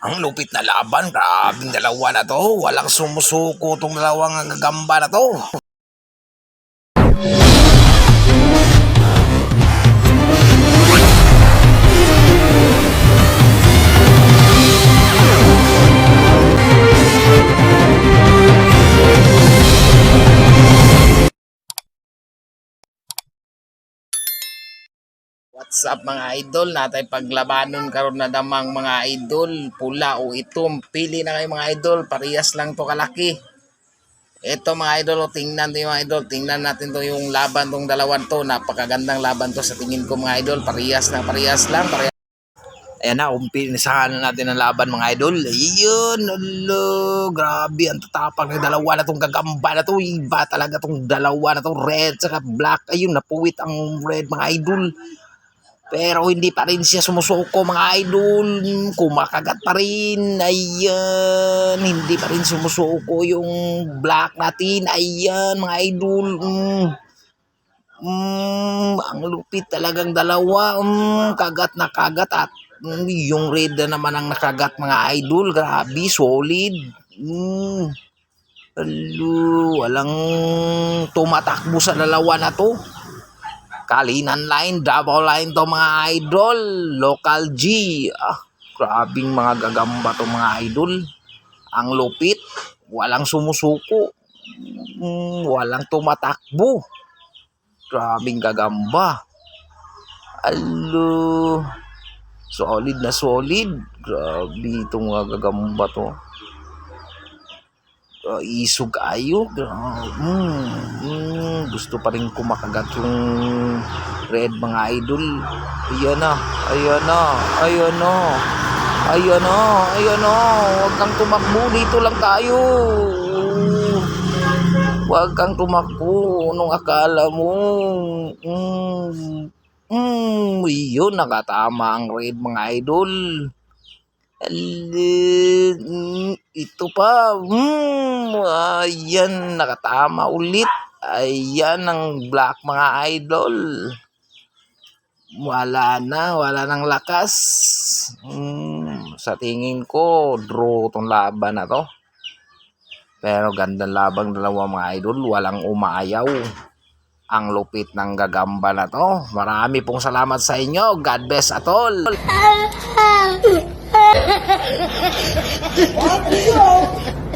Ang lupit na laban, grabing dalawa na to. Walang sumusuko tong dalawang gagamba na to. What's up mga idol? Natay paglabanon karon na damang mga idol. Pula o itom. Pili na kayo mga idol. Parehas lang to kalaki. Ito mga idol, tingnan to mga idol. Tingnan natin to yung laban tong dalawan to. Napakagandang laban to sa tingin ko mga idol. Parehas na parehas lang. Parehas. Ayan na, umpinisahan na natin ang laban mga idol. Ayun, alo, grabe, ang tatapang ng dalawa na tong gagamba na to. Iba talaga tong dalawa na to, red saka black. Ayun, napuwit ang red mga idol. Pero hindi pa rin siya sumusuko mga idol. Kumakagat pa rin. Ayan. Hindi pa rin sumusuko yung black natin. Ayan mga idol. Mm. Mm, ang lupit talagang dalawa. Mm, kagat na kagat at mm, yung red na naman ang nakagat mga idol. Grabe, solid. Mm. Alo, walang tumatakbo sa dalawa na to. Kalinan line, double line to mga idol. Local G. Ah, grabing mga gagamba to mga idol. Ang lupit. Walang sumusuko. Mm, walang tumatakbo. Grabing gagamba. Alo. Solid na solid. Grabe itong mga gagamba to. Uh, isog ayo. Mm, mm, gusto pa rin kumakagat yung red mga idol. Ayan na. Ayan na. Ayan na. Ayan na. Ayan na. Huwag kang tumakbo. Dito lang tayo. Huwag kang tumakbo. Anong akala mo? Mm, mm, yun. Nakatama ang red mga idol. Ito pa. Mm, ayan, nakatama ulit. Ayan ang black mga idol. Wala na, wala nang lakas. Mm, sa tingin ko, draw tong laban na to. Pero gandang labang dalawa mga idol, walang umaayaw. Ang lupit ng gagamba na to. Marami pong salamat sa inyo. God bless at all. Abriu!